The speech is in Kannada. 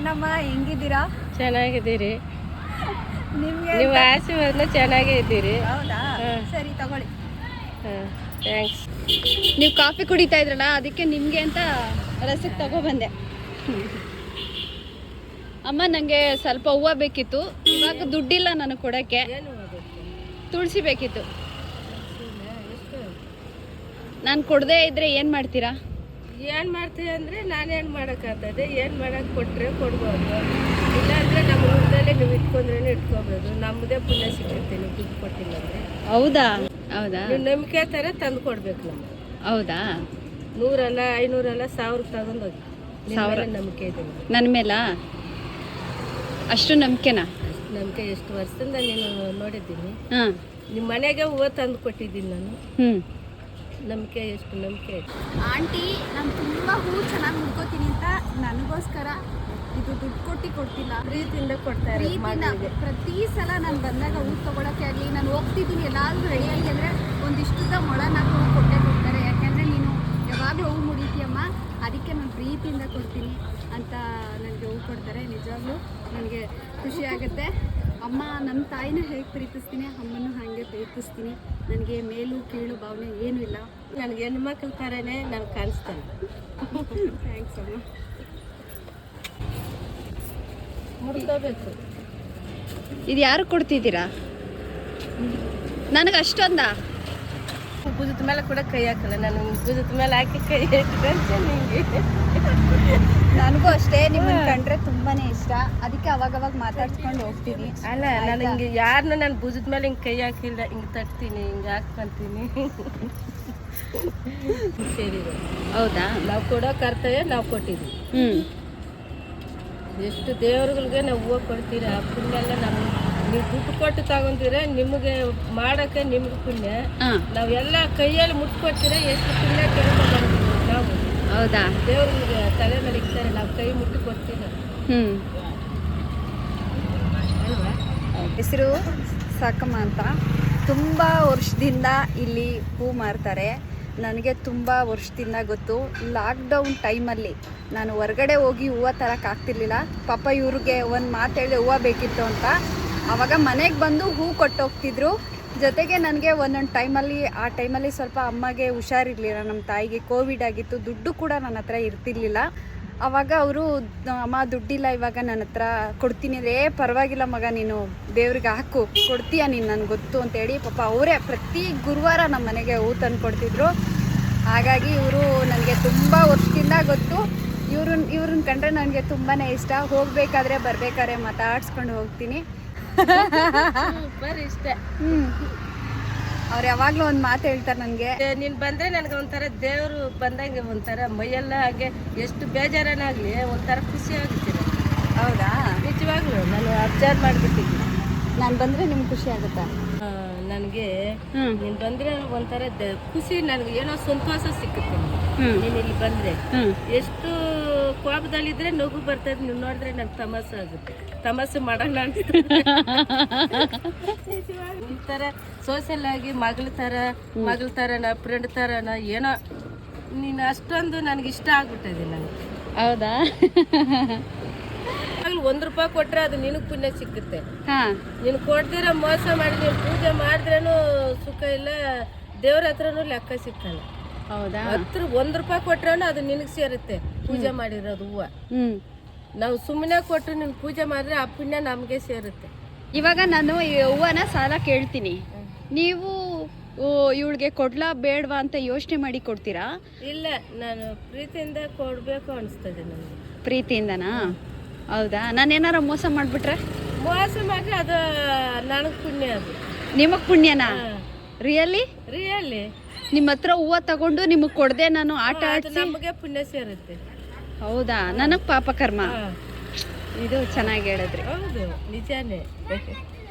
ಏನಮ್ಮ ಹೆಂಗಿದ್ದೀರಾ? ಚೆನ್ನಾಗಿದ್ದೀರಿ. ನಿಮ್ಗೆ ನೀವು ಆಶೀರ್ವಾದ ಚೆನ್ನಾಗೇ ಇದ್ದೀರಿ. ಹೌದಾ. ಸರಿ ತಗೊಳ್ಳಿ. ಹಾಂ ಥ್ಯಾಂಕ್ಸ್ ನೀವು ಕಾಫಿ ಕುಡಿತಾ ಇದ್ರಲ್ಲ ಅದಕ್ಕೆ ನಿಮಗೆ ಅಂತ ರಸಕ್ಕೆ ತಗೊಬಂದೆ. ಅಮ್ಮ ನನಗೆ ಸ್ವಲ್ಪ ಹೂವು ಬೇಕಿತ್ತು. ಇವಾಗ ದುಡ್ಡಿಲ್ಲ ನಾನು ಕೊಡೋಕ್ಕೆ. ತುಳಸಿ ಬೇಕಿತ್ತು. ನಾನು ಕೊಡದೇ ಇದ್ದರೆ ಏನು ಮಾಡ್ತೀರಾ? ಏನು ಮಾಡ್ತೀವಿ ಅಂದರೆ ನಾನೇನು ಮಾಡೋಕ್ಕಾಗ್ತದೆ ಏನು ಮಾಡೋಕೆ ಕೊಟ್ಟರೆ ಕೊಡ್ಬೋದು. ಇಲ್ಲಾಂದರೆ ನಮ್ಮ ಊರಲ್ಲೇ ನೀವು ಇಟ್ಕೊಂಡ್ರೆ ಇಟ್ಕೊಬೋದು. ನಮ್ಮದೇ ಪುಣ್ಯ ಸಿಗುತ್ತೆ ನೀವು ದುಡ್ಡು ಕೊಟ್ಟಿಲ್ಲ ಅಂದರೆ. ಹೌದಾ? ಹೌದಾ? ನೀವು ನಂಬಿಕೆ ಥರ ತಂದು ಕೊಡ್ಬೇಕು ನಮ್ಗೆ. ಹೌದಾ? ನೂರಲ್ಲ ಐನೂರಲ್ಲ ಸಾವಿರ ತಗೊಂಡು ಹೋಗಿ. ಸಾವಿರ. ನಂಬಿಕೆ ಇದೆ. ನನ್ನ ಮೇಲಾ? ಅಷ್ಟು ನಂಬಿಕೆನಾ? ನಂಬಿಕೆ ಎಷ್ಟು ವರ್ಷದಿಂದ ನೀನು ನೋಡಿದ್ದೀನಿ. ಹಾಂ. ನಿಮ್ಮ ಮನೆಗೆ ಹೂವು ತಂದು ಕೊಟ್ಟಿದ್ದೀನಿ ನಾನು. ಹ್ಞೂ ನಂಬಿಕೆ ಎಷ್ಟು ನಂಬಿಕೆ ಆಂಟಿ ನಾನು ತುಂಬ ಹೂ ಚೆನ್ನಾಗಿ ಮುಡ್ಕೋತೀನಿ ಅಂತ ನನಗೋಸ್ಕರ ಇದು ದುಡ್ಡು ಕೊಟ್ಟು ಕೊಡ್ತಿಲ್ಲ. ಪ್ರೀತಿಯಿಂದ ಕೊಡ್ತಾರೆ ಪ್ರೀತಿನ ಪ್ರತಿ ಸಲ ನಾನು ಬಂದಾಗ ಹೂ ತೊಗೊಳಕ್ಕೆ ಆಗಲಿ ನಾನು ಹೋಗ್ತಿದ್ದೀನಿ ಎಲ್ಲಾದ್ರೂ ರೆಡಿಯಾಗಿ ಅಂದರೆ ಒಂದಿಷ್ಟುದ ಮೊಳ ನಾಲ್ಕು ಹೂ ಕೊಟ್ಟೆ ಕೊಡ್ತಾರೆ. ಯಾಕೆಂದರೆ ನೀನು ಯಾವಾಗಲೂ ಹೂ ಮುಡಿತೀಯಮ್ಮ ಅದಕ್ಕೆ ನಾನು ಪ್ರೀತಿಯಿಂದ ಕೊಡ್ತೀನಿ ಅಂತ ನನಗೆ ಹೂ ಕೊಡ್ತಾರೆ. ನಿಜವಾಗ್ಲೂ ನನಗೆ ಖುಷಿ ಆಗುತ್ತೆ. ಅಮ್ಮ ನಮ್ಮ ತಾಯಿನ ಹೇಗೆ ಪ್ರೀತಿಸ್ತೀನಿ ಅಮ್ಮನೂ ಹಾಗೆ ಪ್ರೀತಿಸ್ತೀನಿ. ನನಗೆ ಮೇಲು ಕೀಳು ಭಾವನೆ ಏನೂ ಇಲ್ಲ. ನನಗೆ ಹೆಣ್ಮಕ್ಳ ಥರನೇ ನಾನು ಕಾಣಿಸ್ತಾನೆ. ಥ್ಯಾಂಕ್ಸ್ ಅಮ್ಮ. ಇದು ಯಾರು ಕೊಡ್ತಿದ್ದೀರಾ? ನನಗೆ ಅಷ್ಟೊಂದ? ಭುಜದ ಮೇಲೆ ಕೂಡ ಕೈ ಹಾಕಲ್ಲ ನಾನು ಭುಜದ ಮೇಲೆ ಹಾಕಿ ಕೈ ಹಾಕಿದ್ರೆ ನಿಂಗೆ. ನನಗೂ ಅಷ್ಟೇ ನಿಮ್ಮನ್ನ ಕಂಡ್ರೆ ತುಂಬಾನೇ ಇಷ್ಟ. ಅದಕ್ಕೆ ಅವಾಗ ಅವಾಗ ಮಾತಾಡ್ಸ್ಕೊಂಡು ಹೋಗ್ತೀನಿ. ಅಲ್ಲ ನಾನು ಹಿಂಗೆ ಯಾರನ್ನ ನಾನು ಭುಜದ ಮೇಲೆ ಹಿಂಗೆ ಕೈ ಹಾಕಿಲ್ಲ ಹಿಂಗೆ ತಟ್ತೀನಿ ಹಿಂಗೆ ಹಾಕ್ಕೊಂತೀನಿ. ಸರಿ ಹೌದಾ? ನಾವು ಕೊಡೋ ಕರ್ತವ್ಯ ನಾವು ಕೊಟ್ಟಿದ್ವಿ. ಹ್ಞೂ ಎಷ್ಟು ದೇವ್ರುಗಳಿಗೆ ನಾವು ಹೂವು ಕೊಡ್ತೀರ ಆ ಪುಣ್ಯ ಎಲ್ಲ ನೀವು ದುಡ್ಡು ಕೊಟ್ಟು ತಗೊಂತೀರ ನಿಮಗೆ ಮಾಡೋಕ್ಕೆ ನಿಮ್ಗೆ ಪುಣ್ಯ. ನಾವೆಲ್ಲ ಕೈಯಲ್ಲಿ ಮುಟ್ಕೊಡ್ತೀರ ಎಷ್ಟು ಪುಣ್ಯ ಕೇಳ್ಕೊಂಡು ನಾವು ಹೌದಾ? ದೇವ್ರಿಗೆ ತಲೆ ಮೇಲೆ ಇಕ್ತಾರೆ ನಾವು ಕೈ ಮುಟ್ಟಿ ಕೊಡ್ತೀವಿ. ಹ್ಞೂ ಹೆಸರು ಸಾಕಮ್ಮ ಅಂತ. ತುಂಬ ವರ್ಷದಿಂದ ಇಲ್ಲಿ ಹೂ ಮಾರ್ತಾರೆ. ನನಗೆ ತುಂಬ ವರ್ಷದಿಂದ ಗೊತ್ತು. ಲಾಕ್ಡೌನ್ ಟೈಮಲ್ಲಿ ನಾನು ಹೊರಗಡೆ ಹೋಗಿ ಹೂವು ತರೋಕ್ಕಾಗ್ತಿರ್ಲಿಲ್ಲ ಪಾಪ ಇವ್ರಿಗೆ ಒಂದು ಮಾತು ಹೇಳಿ ಹೂವು ಬೇಕಿತ್ತು ಅಂತ. ಆವಾಗ ಮನೆಗೆ ಬಂದು ಹೂ ಕೊಟ್ಟೋಗ್ತಿದ್ರು. ಜೊತೆಗೆ ನನಗೆ ಒಂದೊಂದು ಟೈಮಲ್ಲಿ ಆ ಟೈಮಲ್ಲಿ ಸ್ವಲ್ಪ ಅಮ್ಮಗೆ ಹುಷಾರಿರಲಿಲ್ಲ. ನಮ್ಮ ತಾಯಿಗೆ ಕೋವಿಡ್ ಆಗಿತ್ತು. ದುಡ್ಡು ಕೂಡ ನನ್ನ ಹತ್ರ ಇರ್ತಿರ್ಲಿಲ್ಲ. ಅವಾಗ ಅವರು, ಅಮ್ಮ, ದುಡ್ಡಿಲ್ಲ, ಇವಾಗ ನನ್ನ ಹತ್ರ ಕೊಡ್ತೀನಿ. ಏ ಪರವಾಗಿಲ್ಲ ಮಗ, ನೀನು ದೇವ್ರಿಗೆ ಹಾಕು. ಕೊಡ್ತೀಯ ನೀನು ನನಗೆ ಗೊತ್ತು? ಅಂತೇಳಿ ಪಾಪ ಅವರೇ ಪ್ರತಿ ಗುರುವಾರ ನಮ್ಮ ಮನೆಗೆ ಹೂ ತಂದು ಕೊಡ್ತಿದ್ರು. ಹಾಗಾಗಿ ಇವರು ನನಗೆ ತುಂಬ ವರ್ಷದಿಂದ ಗೊತ್ತು. ಇವ್ರನ್ನ ಇವ್ರನ್ನ ಕಂಡ್ರೆ ನನಗೆ ತುಂಬಾ ಇಷ್ಟ. ಹೋಗಬೇಕಾದ್ರೆ ಬರಬೇಕಾದ್ರೆ ಮಾತಾಡ್ಸ್ಕೊಂಡು ಹೋಗ್ತೀನಿ. ಸೂಪರ್ ಇಷ್ಟ. ಅವ್ರು ಯಾವಾಗಲೂ ಒಂದು ಮಾತು ಹೇಳ್ತಾರೆ ನನ್ಗೆ. ನೀನ್ ಬಂದ್ರೆ ನನ್ಗೆ ಒಂಥರ ದೇವ್ರು ಬಂದಂಗೆ ಒಂಥರ ಮೈಯೆಲ್ಲ ಹಾಗೆ ಎಷ್ಟು ಬೇಜಾರನಾಗ್ಲಿ ಒಂಥರ ಖುಷಿ ಆಗುತ್ತೆ ನನಗೆ. ಹೌದಾ? ನಿಜವಾಗ್ಲೂ ನಾನು ಅಬ್ಸರ್ವ್ ಮಾಡ್ಬಿಟ್ಟಿದ್ದೆ ನಾನು ಬಂದ್ರೆ ನಿಮ್ಗೆ ಖುಷಿ ಆಗುತ್ತಾ? ನನಗೆ ಹ್ಮ್. ನೀನು ಬಂದ್ರೆ ಒಂಥರ ದ- ಖುಷಿ ನನ್ಗೆ ಏನೋ ಸಂತೋಷ ಸಿಕ್ಕುತ್ತೆ. ಹ್ಞೂ ನೀನು ಇಲ್ಲಿ ಬಂದ್ರೆ ಎಷ್ಟು ಕೋಪದಲ್ಲಿದ್ರೆ ನಗು ಬರ್ತದೆ ನೀವು ನೋಡಿದ್ರೆ ನಂಗೆ ತಮಾಸೆ ಆಗುತ್ತೆ. ತಮಾಸೆ ಮಾಡೋಣ ಅನ್ಸುತ್ತೆ ಒಂಥರ ಸೋಷಲ್ ಆಗಿ ಮಗಳ ಥರ ಮಗಳ ಥರನ ಫ್ರೆಂಡ್ ಥರನ ಏನೋ ನೀನು ಅಷ್ಟೊಂದು ನನಗೆ ಇಷ್ಟ ಆಗ್ಬಿಟ್ಟಿದೆ ನನಗೆ ಹೌದಾ? ಒಂದ್ ರೂಪಾಯಿ ಕೊಟ್ಟರೆ ಅದು ನಿನಗ್ ಪುಣ್ಯ ಸಿಕ್ಕುತ್ತೆ. ಹಾ. ನೀನು ಕೊಡ್ದಿರ ಮೋಸ ಮಾಡಿ ನೀನು ಪೂಜೆ ಮಾಡಿದ್ರೇನು ಸುಖ ಇಲ್ಲ ದೇವ್ರ ಹತ್ರನೂ ಲೆಕ್ಕ ಸಿಕ್ಕಲ್ಲ. ಹೌದಾ? ಹತ್ರ ಒಂದು ರೂಪಾಯಿ ಕೊಟ್ರೇನು ಅದು ನಿನಗೆ ಸೇರುತ್ತೆ ಪೂಜೆ ಮಾಡಿರೋದು ಹೂವು. ನಾವು ಸುಮ್ಮನೆ ಕೊಟ್ಟು ನಿನ್ ಪೂಜೆ ಮಾಡಿದ್ರೆ ಆ ಪುಣ್ಯ ನಮಗೆ ಸೇರುತ್ತೆ. ಇವಾಗ ನಾನು ಈ ಹೂವನ ಸಾಲ ಕೇಳ್ತೀನಿ. ನೀವು ಇವಳಿಗೆ ಕೊಡ್ಲಾ ಬೇಡವಾ ಅಂತ ಯೋಚನೆ ಮಾಡಿ ಕೊಡ್ತೀರಾ? ಇಲ್ಲ ನಾನು ಪ್ರೀತಿಯಿಂದ ಕೊಡಬೇಕು ಅನಿಸ್ತದೆ ನನಗೆ. ಪ್ರೀತಿಯಿಂದನಾ? ಹೌದಾ? ನಾನು ಏನಾರ ಮೋಸ ಮಾಡಿಬಿಟ್ರೆ? ಮೋಸ ಮಾಡಿದ್ರೆ ಅದು ನನಗೆ ಪುಣ್ಯ ಅದು. ನಿಮಗೆ ಪುಣ್ಯನಾ? ರಿಯಲಿ ರಿಯಲಿ ನಿಮ್ಮ ಹತ್ರ ಹೂವು ತಗೊಂಡು ನಿಮಗೆ ಕೊಡದೆ ನಾನು ಆಟ ಆಡ್ತೀನಿ ನಮಗೆ ಪುಣ್ಯ ಸೇರುತ್ತೆ. ಹೌದಾ? ನನಗೆ ಪಾಪ ಕರ್ಮ. ಇದು ಚೆನ್ನಾಗಿ ಹೇಳಿದ್ರಿ. ಹೌದು ನಿಜಾನೇ.